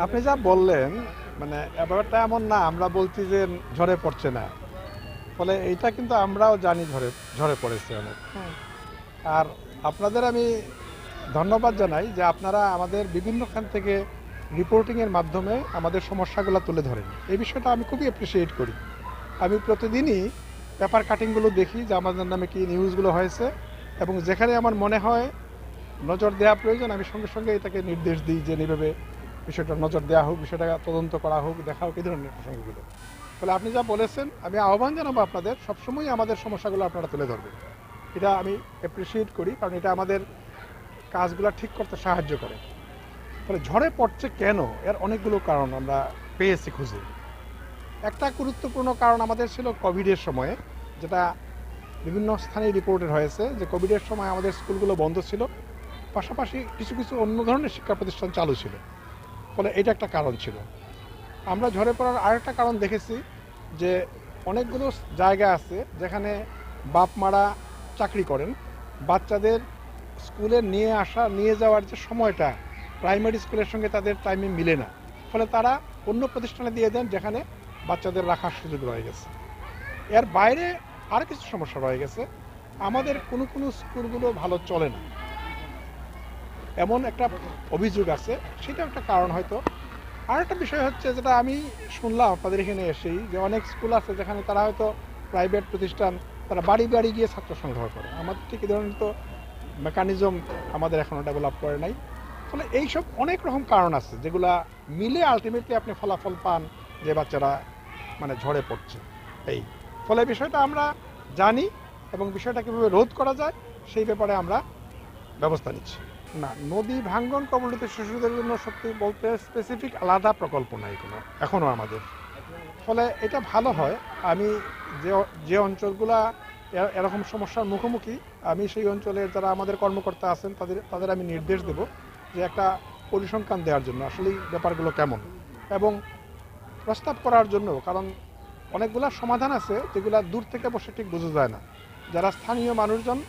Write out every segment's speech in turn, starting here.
আপনি যা বললেন মানে ব্যাপারটা এমন না আমরা বলছি যে ঝরে পড়ছে না। ফলে এইটা কিন্তু আমরাও জানি ঝরে ঝরে পড়েছে অনেক। হুম। আর আপনাদের আমি ধন্যবাদ জানাই যে আপনারা আমাদের বিভিন্নখান থেকে রিপোর্টিংয়ের মাধ্যমে আমাদের সমস্যাগুলো তুলে ধরেন। এই বিষয়টা আমি খুবই অ্যাপ্রিসিয়েট করি। আমি প্রতিদিনই পেপার কাটিংগুলো দেখি যে আমাদের নামে কি নিউজগুলো হয়েছে এবং যেখানে আমার মনে হয় নজর দেওয়া প্রয়োজন আমি সঙ্গে সঙ্গে এটাকে নির্দেশ দিই যে এইভাবে বিষয়টা নজর দেওয়া হোক, বিষয়টা তদন্ত করা হোক, দেখা হোক, এই ধরনের প্রসঙ্গগুলো। ফলে আপনি যা বলেছেন, আমি আহ্বান জানাব আপনাদের, সবসময় আমাদের সমস্যাগুলো আপনারা তুলে ধরবেন। এটা আমি অ্যাপ্রিসিয়েট করি, কারণ এটা আমাদের কাজগুলো ঠিক করতে সাহায্য করে। ফলে ঝড়ে পড়ছে কেন? এর অনেকগুলো কারণ আমরা পেয়েছি খুঁজে। একটা গুরুত্বপূর্ণ কারণ আমাদের ছিল কোভিডের সময়ে, যেটা বিভিন্ন স্থানে রিপোর্টেড হয়েছে যে কোভিডের সময় আমাদের স্কুলগুলো বন্ধ ছিল। পাশাপাশি কিছু কিছু অন্য ধরনের শিক্ষা প্রতিষ্ঠান চালু ছিল। ফলে এটা একটা কারণ ছিল। আমরা ঝরে পড়ার আরেকটা কারণ দেখেছি যে অনেকগুলো জায়গা আছে যেখানে বাপ মারা চাকরি করেন। বাচ্চাদের স্কুলে নিয়ে আসা, নিয়ে যাওয়ার যে সময়টা, প্রাইমারি স্কুলের সঙ্গে তাদের টাইমে মিলে না। ফলে তারা অন্য প্রতিষ্ঠানে দিয়ে দেন যেখানে বাচ্চাদের রাখার সুযোগ রয়ে গেছে। এর বাইরে আর কিছু সমস্যা রয়ে গেছে। আমাদের কোনো কোনো স্কুলগুলো ভালো চলে না। এমন একটা অভিযোগ আছে সেটা একটা কারণ হয়তো। আর একটা বিষয় হচ্ছে যেটা আমি শুনলাম আপনাদের এখানে এসেই, যে অনেক স্কুল আছে যেখানে তারা হয়তো প্রাইভেট প্রতিষ্ঠান, তারা বাড়ি বাড়ি গিয়ে ছাত্র সংগ্রহ করে। আমাদের ঠিক এই ধরনের তো মেকানিজম আমাদের এখনও ডেভেলপ করে নাই। ফলে এইসব অনেক রকম কারণ আছে, যেগুলা মিলে আলটিমেটলি আপনি ফলাফল পান যে বাচ্চারা মানে ঝড়ে পড়ছে। এই ফলে বিষয়টা আমরা জানি এবং বিষয়টা কীভাবে রোধ করা যায়, সেই ব্যাপারে আমরা ব্যবস্থা নিচ্ছি। না, নদী ভাঙ্গন কবলিত শিশুদের জন্য সত্যি বলতে স্পেসিফিক আলাদা প্রকল্প নাই কোনো এখনও আমাদের। ফলে এটা ভালো হয়। আমি যে যে অঞ্চলগুলা এরকম সমস্যার মুখোমুখি, আমি সেই অঞ্চলের যারা আমাদের কর্মকর্তা আছেন, তাদের তাদের আমি নির্দেশ দেব যে একটা পরিসংখ্যান দেওয়ার জন্য, আসলেই ব্যাপারগুলো কেমন। এবং প্রস্তাব করার জন্য, কারণ অনেকগুলা সমাধান আছে, যেগুলা দূর থেকে বসে ঠিক বোঝা যায় না। যারা স্থানীয় মানুষজন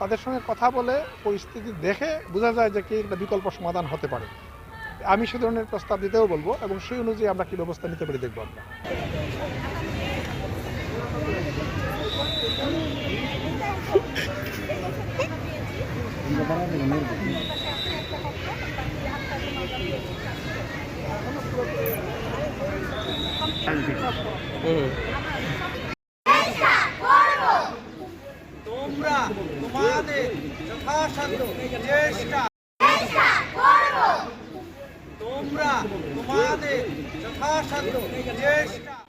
তাদের সঙ্গে কথা বলে পরিস্থিতি দেখে বোঝা যায় যে কি একটা বিকল্প সমাধান হতে পারে। আমি সে ধরনের প্রস্তাব দিতেও বলব এবং সেই অনুযায়ী আমরা কি ব্যবস্থা নিতে পারি দেখব আমরা। তোমরা তোমাদের যথাসাধ্য চেষ্টা। তোমরা তোমাদের যথাসাধ্য চেষ্টা